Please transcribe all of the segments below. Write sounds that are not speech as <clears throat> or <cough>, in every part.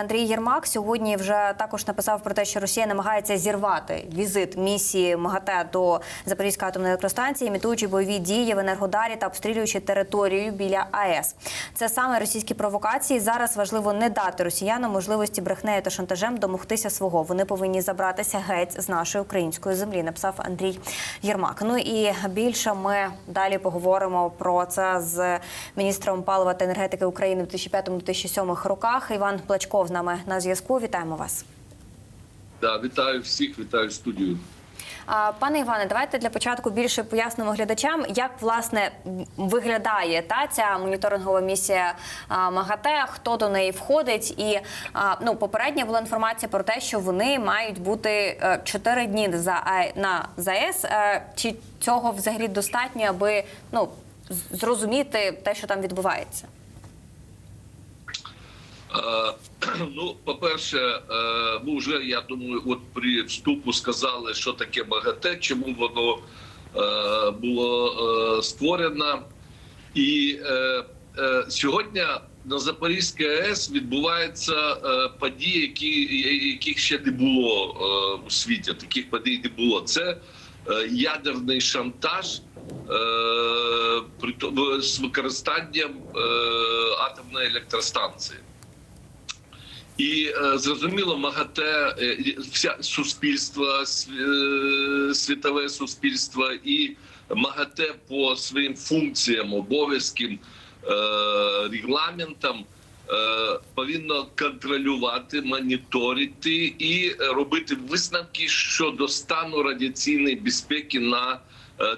Андрій Єрмак сьогодні вже також написав про те, що Росія намагається зірвати візит місії МАГАТЕ до Запорізької атомної електростанції, імітуючи бойові дії в Енергодарі та обстрілюючи територію біля АЕС. Це саме російські провокації. Зараз важливо не дати росіянам можливості брехнею та шантажем домогтися свого. Вони повинні забратися геть з нашої української землі. Написав Андрій Єрмак. Ну і більше ми далі поговоримо про це з міністром палива та енергетики України в 2005-2007 роках. Іван Плачков з нами на зв'язку. Вітаємо вас. Да, вітаю всіх, вітаю студію. Пане Іване, давайте для початку більше пояснимо глядачам, як власне виглядає та ця моніторингова місія МАГАТЕ, хто до неї входить, і ну попередня була інформація про те, що вони мають бути 4 дні за на ЗАЕС. Е, Чи цього взагалі достатньо, аби ну зрозуміти те, що там відбувається? <clears throat> Ну, по-перше, е, ми вже, я думаю, от при вступу сказали, що таке МАГАТЕ, чому воно е, було е, створено. І сьогодні на Запорізькій АЕС відбуваються події, які, яких ще не було у світі. Таких подій не було. Це ядерний шантаж з використанням атомної електростанції. І е, зрозуміло, МАГАТЕ, е, вся суспільство, е, світове суспільство і МАГАТЕ по своїм функціям, обов'язкам, регламентам повинно контролювати, моніторити і робити висновки щодо стану радіаційної безпеки на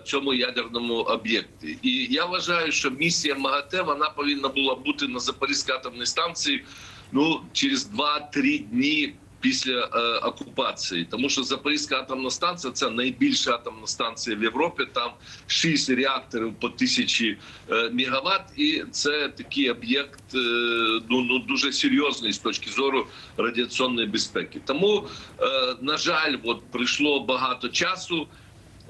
цьому ядерному об'єкті. І я вважаю, що місія МАГАТЕ вона повинна була бути на Запорізькій атомній станції ну через 2-3 дні після е, окупації, тому що Запорізька атомна станція це найбільша атомна станція в Європі. Там 6 реакторів по тисячі е, мегаватт, і це такий об'єкт е, ну, ну дуже серйозний з точки зору радіаційної безпеки. Тому, е, на жаль, от прийшло багато часу.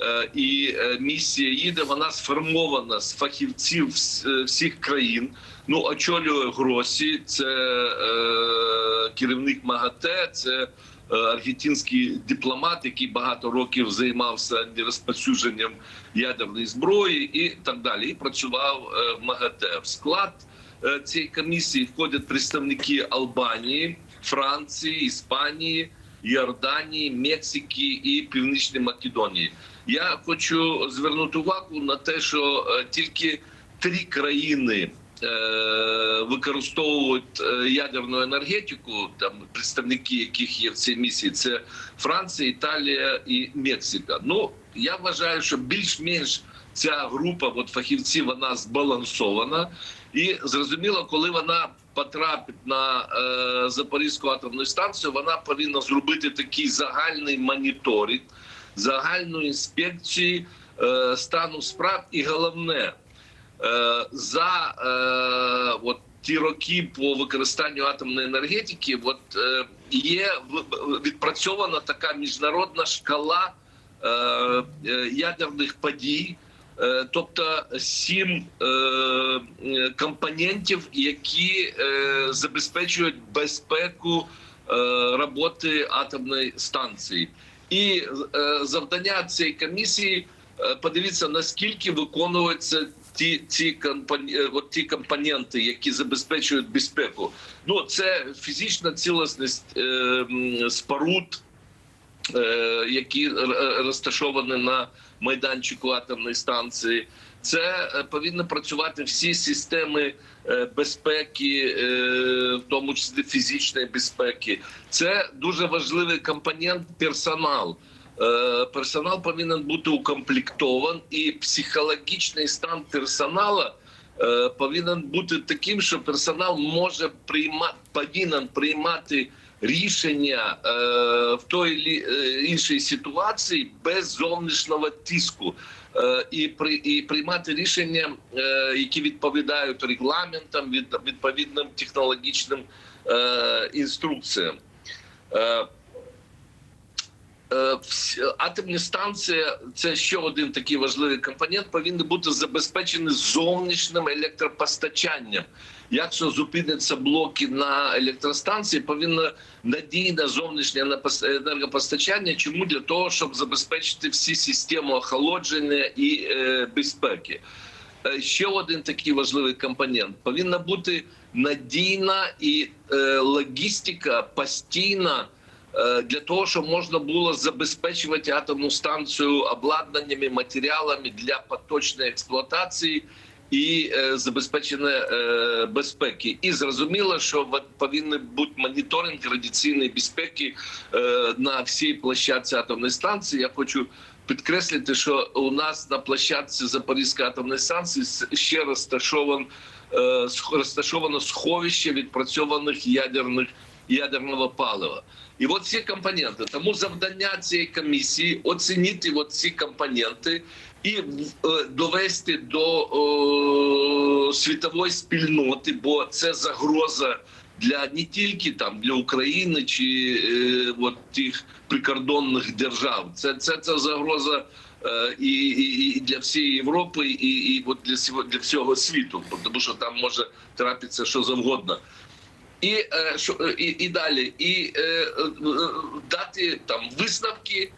Е, І е, місія їде. Вона сформована з фахівців е, всіх країн. Ну очолює Гросі, це е, керівник МАГАТЕ, це аргентинський дипломат, який багато років займався розповсюдженням ядерної зброї і так далі. І працював в МАГАТЕ. В склад цієї комісії входять представники Албанії, Франції, Іспанії. Йорданії, Мексики і Північної Македонії. Я хочу звернути увагу на те, що е, тільки три країни е, використовують е, ядерну енергетику, там представники яких є в цій місії, це Франція, Італія і Мексика. Ну я вважаю, що більш-менш ця група от фахівців вона збалансована, і зрозуміло, коли вона потрапить на е, Запорізьку атомну станцію, вона повинна зробити такий загальний моніторинг, загальну інспекцію е, стану справ, і головне е, за е, от ті роки по використанню атомної енергетики, от е, є відпрацьована така міжнародна шкала е, е, ядерних подій. Е, Тобто сім е, е, компонентів, які забезпечують безпеку роботи атомної станції, і завдання цієї комісії подивіться наскільки виконуються ті ці от ті компоненти, які забезпечують безпеку. Ну це фізична цілісність споруд, які розташовані на майданчику атомної станції. Це е, повинні працювати всі системи е, безпеки, е, в тому числі фізичної безпеки. Це дуже важливий компонент персонал. Персонал повинен бути укомплектован, і психологічний стан персоналу повинен бути таким, що персонал може приймати повинен приймати рішення е, в той е, іншій ситуації без зовнішнього тиску. Е, і при і приймати рішення, е, які відповідають регламентам, від відповідним технологічним е, інструкціям. Е, Е, атомні станції це ще один такий важливий компонент. Повинні бути забезпечені зовнішнім електропостачанням. Якщо зупиняться блоки на електростанції, повинна надійне зовнішнє енергопостачання. Чому для того, щоб забезпечити всі системи охолодження і е, безпеки? Е, Ще один такий важливий компонент повинна бути надійна і е, логістика постійна е, для того, щоб можна було забезпечувати атомну станцію обладнаннями, матеріалами для поточної експлуатації і е, забезпечення е, безпеки. І зрозуміло, що повинен бути моніторинг радіаційної безпеки е, на всій площадці атомної станції. Я хочу підкреслити, що у нас на площадці Запорізької атомної станції ще розташован розташовано сховище відпрацьованих ядерних ядерного палива. І от ці компоненти. Тому завдання цієї комісії оцінити от ці компоненти і е, довести до е, світової спільноти, бо це загроза для не тільки там для України чи е, от тих прикордонних держав. Це це, це загроза. е, І, і, і для всієї Європи, і, і от для для всього світу, тому що там може трапитися що завгодно. І, е, е, і, і далі, і е, дати там висновки,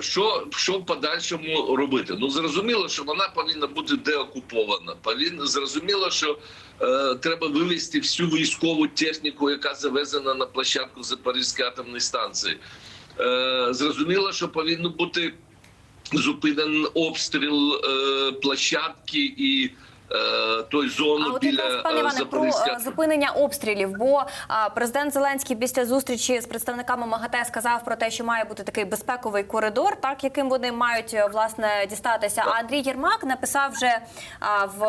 що, що в подальшому робити. Ну зрозуміло, що вона повинна бути деокупована. Повинна зрозуміло, що е, треба вивести всю військову техніку, яка завезена на площадку Запорізької атомної станції. Е, зрозуміло, що повинно бути зупинений обстріл е, площадки і. Е, Той зони А от біля якраз, пане е, про е, зупинення обстрілів. Бо президент Зеленський після зустрічі з представниками МАГАТЕ сказав про те, що має бути такий безпековий коридор, так яким вони мають власне дістатися. А Андрій Єрмак написав вже в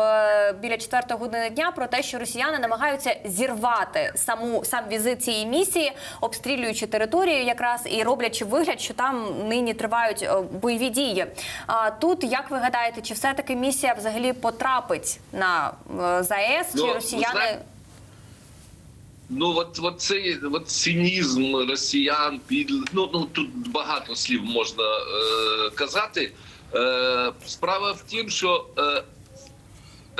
біля четвертої години дня про те, що росіяни намагаються зірвати саму сам візит цієї місії, обстрілюючи територію, якраз і роблячи вигляд, що там нині тривають бойові дії. Тут як ви гадаєте, чи все таки місія взагалі потрапить на е, ЗАЕС, Ну, чи росіяни? Ну, от, от цей от цинізм росіян під ну, ну тут багато слів можна е, казати. Е, справа в тім, що е,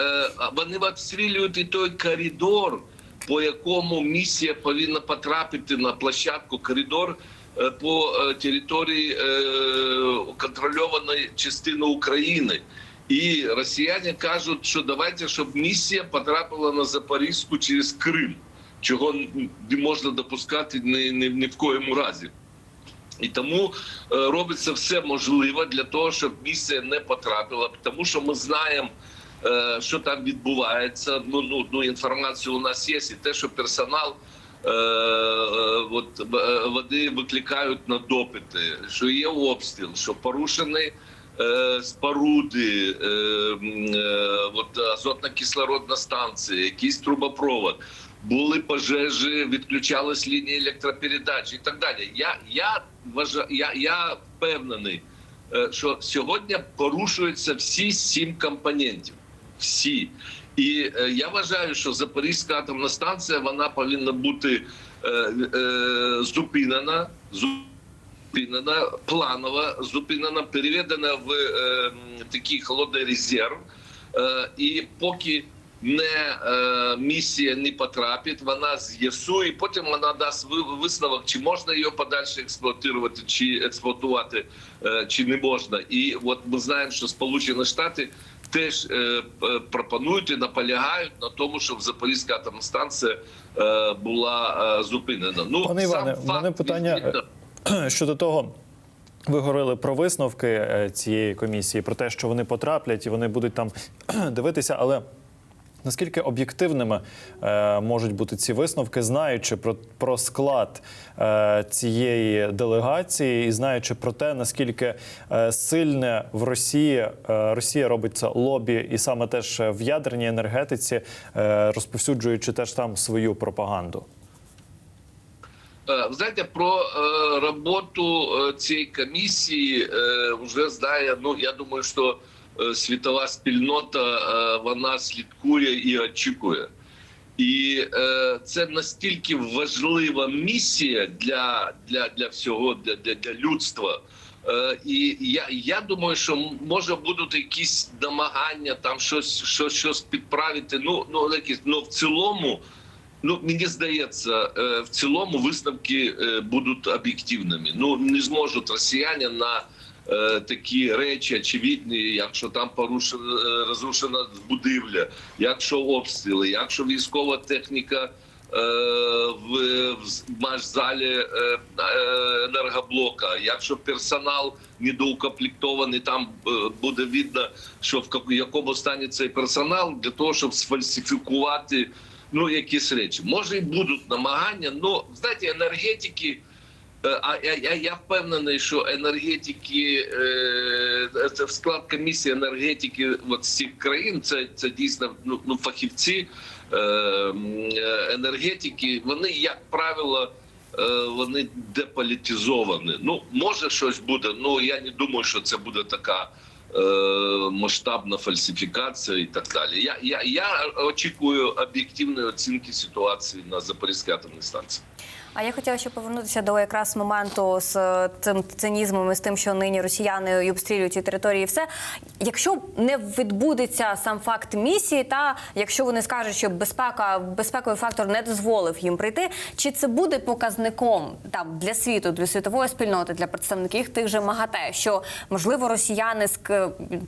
е, вони обстрілюють і той коридор, по якому місія повинна потрапити на площадку коридор е, по е, території контрольованої частини України. І росіяни кажуть, що давайте, щоб місія потрапила на Запорізьку через Крим, чого не можна допускати ні, ні, ні в коєму разі. І тому е, робиться все можливе для того, щоб місія не потрапила, тому що ми знаємо, е, що там відбувається. Ну, ну, ну інформація у нас є, і те, що персонал е, от, вони викликають на допити, що є обстріл, що порушені е, споруди, е, е, от, азотно-кислородна станція, якийсь трубопровод. Були пожежі, відключались лінії електропередач і так далі. Я, я, вважаю, я, я впевнений, е, що сьогодні порушуються всі сім компонентів. Всі. І е, я вважаю, що Запорізька атомна станція вона повинна бути е, е, зупинена, зупинена, планова, зупинена, переведена в е, такий холодний резерв. Е, і поки не е, місія не потрапить, вона з'ясує, потім вона дасть висновок, чи можна її подальше експлуатувати, чи експлуатувати, е, чи не можна. І от ми знаємо, що Сполучені Штати теж е, пропонують і наполягають на тому, щоб Запорізька атомна станція е, була е, зупинена. Ну Пане сам Іване, в мене факт, питання, звісно, <clears throat> Щодо того, ви говорили про висновки е, цієї комісії, про те, що вони потраплять і вони будуть там <clears throat> дивитися, але. Наскільки об'єктивними е, можуть бути ці висновки, знаючи про, про склад е, цієї делегації і знаючи про те, наскільки сильне в Росії Росія робить це лобі, і саме теж в ядерній енергетиці, розповсюджуючи теж там свою пропаганду? Е, Ви знаєте, про е, роботу е, цієї комісії вже знає. Ну я думаю, що світова спільнота вона слідкує і очікує. І це настільки важлива місія для, для, для всього для, для, для людства. І я, я думаю, що може будуть якісь намагання там щось, щось, щось підправити. Ну, ну, якісь, ну в цілому, ну мені здається, е, в цілому висновки е, будуть об'єктивними. Ну не зможуть росіяни на е, такі речі очевидні, якщо там порушена розрушена будівля, якщо обстріли, якщо військова техніка. В, е, енергоблока. Якщо персонал недоукомплектований, там буде видно, що в якому стані цей персонал для того, щоб сфальсифікувати ну якісь речі. Може і будуть намагання. Ну знаєте, енергетики. Е, А я, я, я впевнений, що енергетики е, це в склад комісії енергетики от з країн. Це, це дійсно ну, ну фахівці е, енергетики. Вони, як правило, вони деполітизовані. Ну може щось буде. Ну я не думаю, що це буде така. Е, Масштабна фальсифікація і так далі. Я, я, я очікую об'єктивної оцінки ситуації на Запорізькій атомній станції. А я хотіла ще повернутися до якраз моменту з е, цим цинізмом і з тим, що нині росіяни і обстрілюють ці території. і Все, якщо не відбудеться сам факт місії, та якщо вони скажуть, що безпека безпековий фактор не дозволив їм прийти, чи це буде показником там для світу, для світової спільноти, для представників тих же МАГАТЕ, що можливо росіяни ск...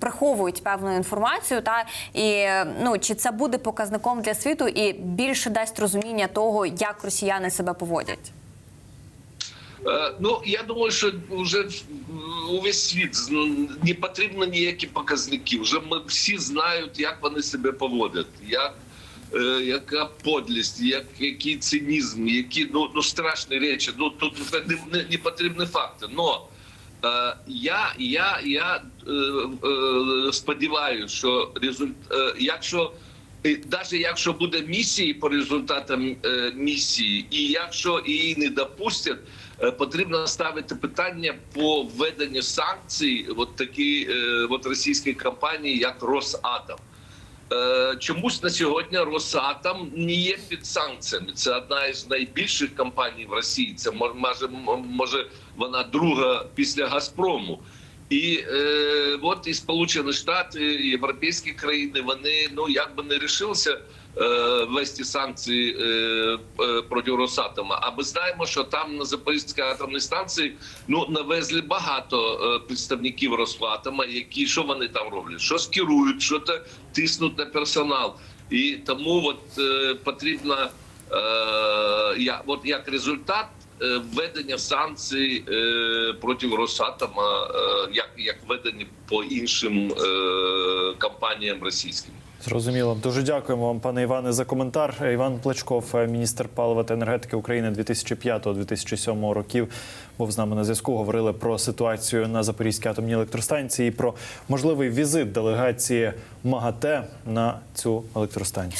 приховують певну інформацію, та і ну чи це буде показником для світу і більше дасть розуміння того, як росіяни себе поводять. Е, Ну я думаю, що вже увесь світ не потрібно ніякі показники. Вже ми всі знають, як вони себе поводять, як. е, Яка подлість, як який цинізм, які ну ну страшні речі. Ну тут не, не, потрібні факти. Но е, я, я, я сподіваюся, що результ, якщо навіть якщо буде місії по результатам місії, і якщо її не допустять, потрібно ставити питання по введенню санкцій, от такі е, от російської компанії, як Росатом. Е, Чомусь на сьогодні Росатом не є під санкціями. Це одна із найбільших компаній в Росії. Це може, може вона друга після Газпрому. І е, от і Сполучені Штати, і європейські країни, вони ну як би не рішилися е, ввести санкції е, е, проти Росатома. А ми знаємо, що там на Запорізькій атомній станції ну навезли багато е, представників Росатома, які що вони там роблять, що скерують, що то тиснуть на персонал. І тому от е, потрібно е, я, от як результат введення санкцій е, проти Росатома, е, як, як введені по іншим е, компаніям російським. Зрозуміло. Дуже дякуємо вам, пане Іване, за коментар. Іван Плечков, е, міністр палива та енергетики України 2005-2007 років, був з нами на зв'язку. Говорили про ситуацію на Запорізькій атомній електростанції, і про можливий візит делегації МАГАТЕ на цю електростанцію.